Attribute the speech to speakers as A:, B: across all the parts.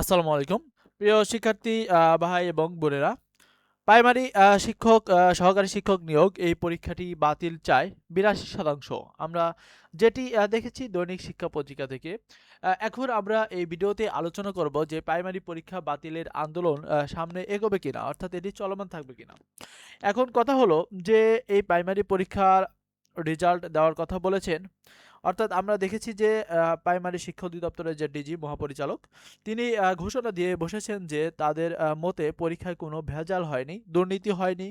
A: আসসালামু আলাইকুম। প্রিয় শিক্ষার্থী ভাই এবং বোনেরা, প্রাইমারি শিক্ষক সহকারী শিক্ষক নিয়োগ এই পরীক্ষাটি বাতিল চায় বিরাশি শতাংশ। আমরা যেটি দেখেছি দৈনিক শিক্ষা পত্রিকা থেকে এখন আমরা এই ভিডিওতে আলোচনা করব যে প্রাইমারি পরীক্ষা বাতিলের আন্দোলন সামনে এগোবে কিনা, অর্থাৎ এটি চলমান থাকবে কিনা। এখন কথা হলো যে এই প্রাইমারি পরীক্ষার রেজাল্ট দেওয়ার কথা বলেছেন অর্থাৎ আমরা দেখেছি যে প্রাইমারি শিক্ষা অধিদপ্তরের যে ডিজি মহাপরিচালক, তিনি ঘোষণা দিয়ে বসেছেন যে তাদের মতে পরীক্ষায় কোনো ভেজাল হয়নি, দুর্নীতি হয়নি,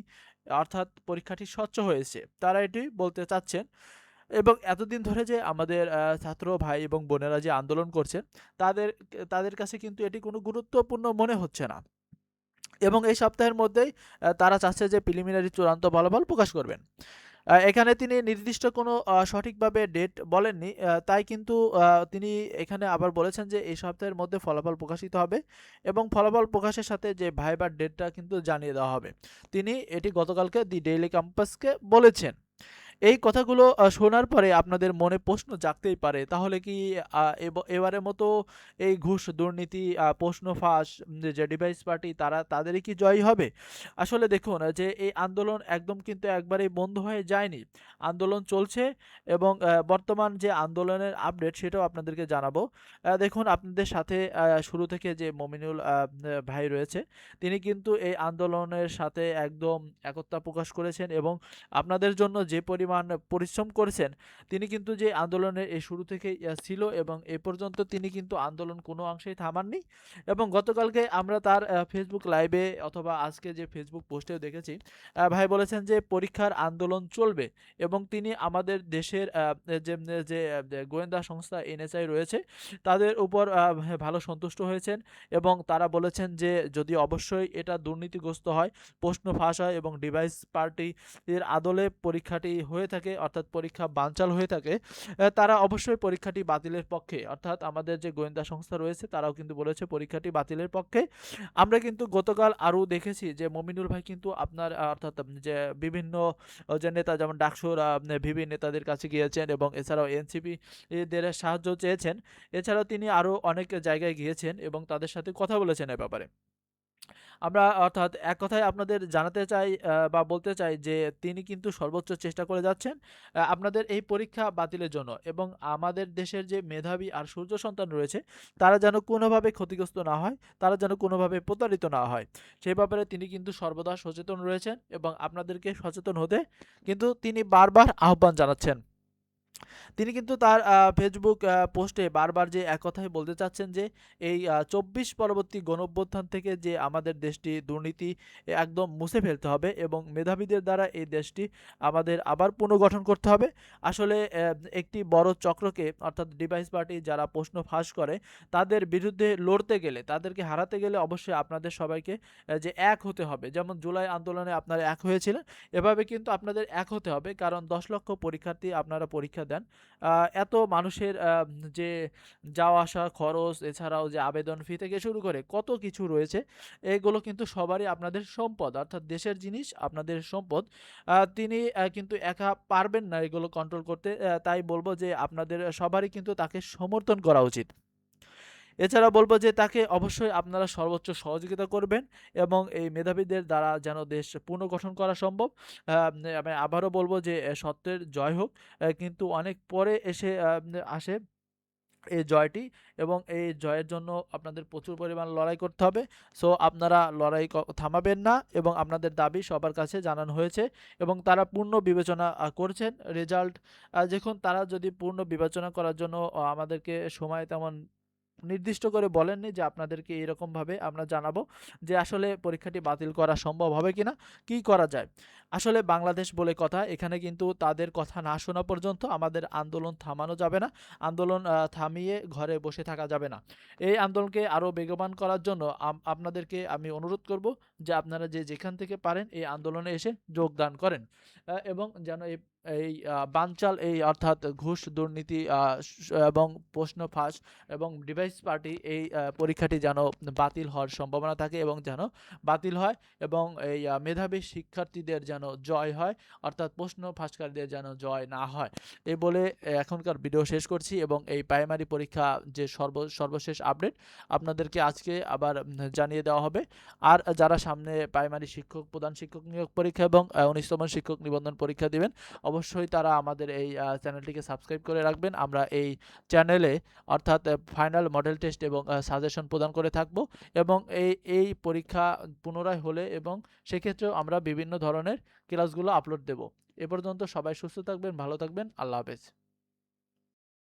A: অর্থাৎ পরীক্ষাটি স্বচ্ছ হয়েছে। তারা এটি বলতে চাচ্ছেন এবং এতদিন ধরে যে আমাদের ছাত্র ভাই এবং বোনেরা যে আন্দোলন করছেন তাদের তাদের কাছে কিন্তু এটি কোনো গুরুত্বপূর্ণ মনে হচ্ছে না। এবং এই সপ্তাহের মধ্যেই তারা চাচ্ছে যে প্রিলিমিনারি চূড়ান্ত ফলাফল প্রকাশ করবেন। এখানে তিনি নির্দিষ্ট কোনো সঠিকভাবে ডেট বলেননি। তাই কিন্তু তিনি এখানে আবার বলেছেন যে এই সপ্তাহের মধ্যে ফলাফল প্রকাশিত হবে এবং ফলাফল প্রকাশের সাথে যে ভাইবার ডেটটা কিন্তু জানিয়ে দেওয়া হবে। তিনি এটি গতকালকে দি ডেইলি ক্যাম্পাসকে বলেছেন। এই কথাগুলো শোনার পরে আপনাদের মনে প্রশ্ন জাগতেই পারে। তাহলে কি এবারের মতো এই ঘুষ দুর্নীতি প্রশ্ন ফাঁস যে ডিভাইস পার্টি, তারা, তাদেরই কি জয় হবে? আসলে দেখুন, যে, এই আন্দোলন একদম কিন্তু একবারেই বন্ধ হয়ে যায়নি। আন্দোলন চলছে এবং বর্তমান যে আন্দোলনের আপডেট, সেটাও আপনাদেরকে জানাব। দেখুন, আপনাদের সাথে শুরু থেকে যে, মমিনুল ভাই রয়েছে, তিনি কিন্তু এই আন্দোলনের সাথে একদম একতা প্রকাশ করেছেন এবং আপনাদের জন্য যে পরিমাণ পরিশ্রম করেছেন তিনি কিন্তু যে আন্দোলনের এই শুরু আহ, ছিল এবং এ পর্যন্ত তিনি কিন্তু আন্দোলন কোনো অংশেই থামাননি এবং গতকালকে আমরা তার ফেসবুক লাইভে অথবা আজকে যে ফেসবুক পোস্টেও দেখেছি ভাই বলেছেন যে পরীক্ষার আন্দোলন চলবে এবং তিনি আমাদের দেশের যে যে গোয়েন্দা সংস্থা এনএসআই রয়েছে তাদের উপর ভালো সন্তুষ্ট হয়েছেন এবং তারা বলেছেন যে যদি অবশ্যই এটা দুর্নীতিগ্রস্ত হয় প্রশ্ন ফাঁস হয় এবং ডিভাইস পার্টি এর আদলে পরীক্ষাটি হয়ে থাকে, অর্থাৎ পরীক্ষা বানচাল হয়ে থাকে তারা অবশ্যই পরীক্ষাটি বাতিলের পক্ষে, অর্থাৎ আমাদের যে গোয়েন্দা সংস্থা রয়েছে, তারাও কিন্তু বলেছে পরীক্ষাটি বাতিলের পক্ষে। আমরা কিন্তু গতকাল আরও দেখেছি যে মমিনুল ভাই কিন্তু আপনার অর্থাৎ যে বিভিন্ন যে নেতা যেমন ডাকসুর ভিভি নেতাদের কাছে গিয়েছেন এবং এছাড়াও এনসিপি দের সাহায্য চেয়েছেন। এছাড়াও তিনি আরও অনেক জায়গায় গিয়েছেন এবং তাদের সাথে কথা বলেছেন এ ব্যাপারে। আমরা অর্থাৎ এক কথায় আপনাদের জানাতে চাই বা বলতে চাই যে তিনি কিন্তু সর্বোচ্চ চেষ্টা করে যাচ্ছেন আপনাদের এই পরীক্ষা বাতিলের জন্য এবং আমাদের দেশের যে মেধাবী আর সূর্য সন্তান রয়েছে, তারা যেন কোনোভাবে ক্ষতিগ্রস্ত না হয়, তারা যেন কোনোভাবে প্রতারিত না হয়। সেই ব্যাপারে তিনি কিন্তু সর্বদা সচেতন রয়েছেন এবং আপনাদেরকে সচেতন হতে কিন্তু তিনি বারবার আহ্বান জানাচ্ছেন। তিনি কিন্তু তার ফেসবুক পোস্টে বারবার যে এক কথাই বলতে চাচ্ছেন যে, এই চব্বিশ পরবর্তী গণঅভ্যুত্থান থেকে যে আমাদের দেশটি দুর্নীতি একদম মুছে ফেলতে হবে এবং মেধাবীদের দ্বারা এই দেশটি আমাদের আবার পুনর্গঠন করতে হবে। আসলে একটি বড় চক্রকে, অর্থাৎ ডিভাইস পার্টি যারা প্রশ্ন ফাঁস করে, তাদের বিরুদ্ধে লড়তে গেলে, তাদেরকে হারাতে গেলে অবশ্যই আপনাদের সবাইকে যে এক হতে হবে। যেমন জুলাই আন্দোলনে আপনারা এক হয়েছিলেন, এভাবে কিন্তু আপনাদের এক হতে হবে। কারণ দশ লক্ষ পরীক্ষার্থী আপনারা পরীক্ষা দেন। এত মানুষের যে যাওয়া আসা খরচ, এছাড়াও যে আবেদন ফি থেকে শুরু করে কত কিছু রয়েছে, এগুলো কিন্তু সবারই আপনাদের সম্পদ। অর্থাৎ দেশের জিনিস আপনাদের সম্পদ। তিনি কিন্তু একা পারবেন না এগুলো কন্ট্রোল করতে। তাই বলব যে আপনাদের সবারই কিন্তু তাকে সমর্থন করা উচিত। এছাড়া বলব যে তাকে অবশ্যই আপনারা সর্বোচ্চ সহযোগিতা করবেন এবং এই মেধাবীদের দ্বারা যেন দেশ পুনর্গঠন করা সম্ভব। আমি আবারও বলব যে সত্যের জয় হোক। কিন্তু অনেক পরে এসে আসে এই জয়টি এবং এই জয়ের জন্য আপনাদের প্রচুর পরিমাণ লড়াই করতে হবে। সো, আপনারা লড়াই থামাবেন না এবং আপনাদের দাবি সবার কাছে জানানো হয়েছে এবং তারা পূর্ণ বিবেচনা করছেন রেজাল্ট। দেখুন, তারা যদি পূর্ণ বিবেচনা করার জন্য আমাদেরকে সময় তেমন নির্দিষ্ট করে বলেননি যে আপনাদেরকে এরকমভাবে আমরা জানাব যে আসলে পরীক্ষাটি বাতিল করা সম্ভব হবে কিনা, কি করা যায়। আসলে বাংলাদেশ বলে কথা, এখানে কিন্তু তাদের কথা না শোনা পর্যন্ত আমাদের আন্দোলন থামানো যাবে না, আন্দোলন থামিয়ে ঘরে বসে থাকা যাবে না। এই আন্দোলনকে আরও বেগবান করার জন্য আপনাদেরকে আমি অনুরোধ করব যে আপনারা যে যেখান থেকে পারেন এই আন্দোলনে এসে যোগদান করেন এবং যেন এই এই বানচাল এই অর্থাৎ ঘুষ দুর্নীতি এবং প্রশ্ন ফাঁস এবং ডিভাইস পার্টি এই পরীক্ষাটি যেন বাতিল হওয়ার সম্ভাবনা থাকে এবং যেন বাতিল হয় এবং এই মেধাবী শিক্ষার্থীদের যেন জয় হয়, অর্থাৎ প্রশ্ন ফাঁসকারীদের যেন জয় না হয়। এই বলে এখনকার ভিডিও শেষ করছি এবং এই প্রাইমারি পরীক্ষা যে সর্ব, সর্বশেষ আপডেট আপনাদেরকে আজকে আবার জানিয়ে দেওয়া হবে। আর যারা সামনে প্রাইমারি শিক্ষক, প্রধান শিক্ষক নিয়োগ পরীক্ষা এবং উনিশতম শিক্ষক নিবন্ধন পরীক্ষা দিবেন অবশ্যই তারা আমাদের এই চ্যানেলটিকে সাবস্ক্রাইব করে রাখবেন। আমরা এই চ্যানেলে অর্থাৎ ফাইনাল মডেল টেস্ট এবং সাজেশন প্রদান করে থাকব এবং এই এই পরীক্ষা পুনরায় হলে এবং সেক্ষেত্রেও আমরা বিভিন্ন ধরনের ক্লাসগুলো আপলোড দেব। এ পর্যন্ত সবাই সুস্থ থাকবেন, ভালো থাকবেন। আল্লাহ হাফেজ।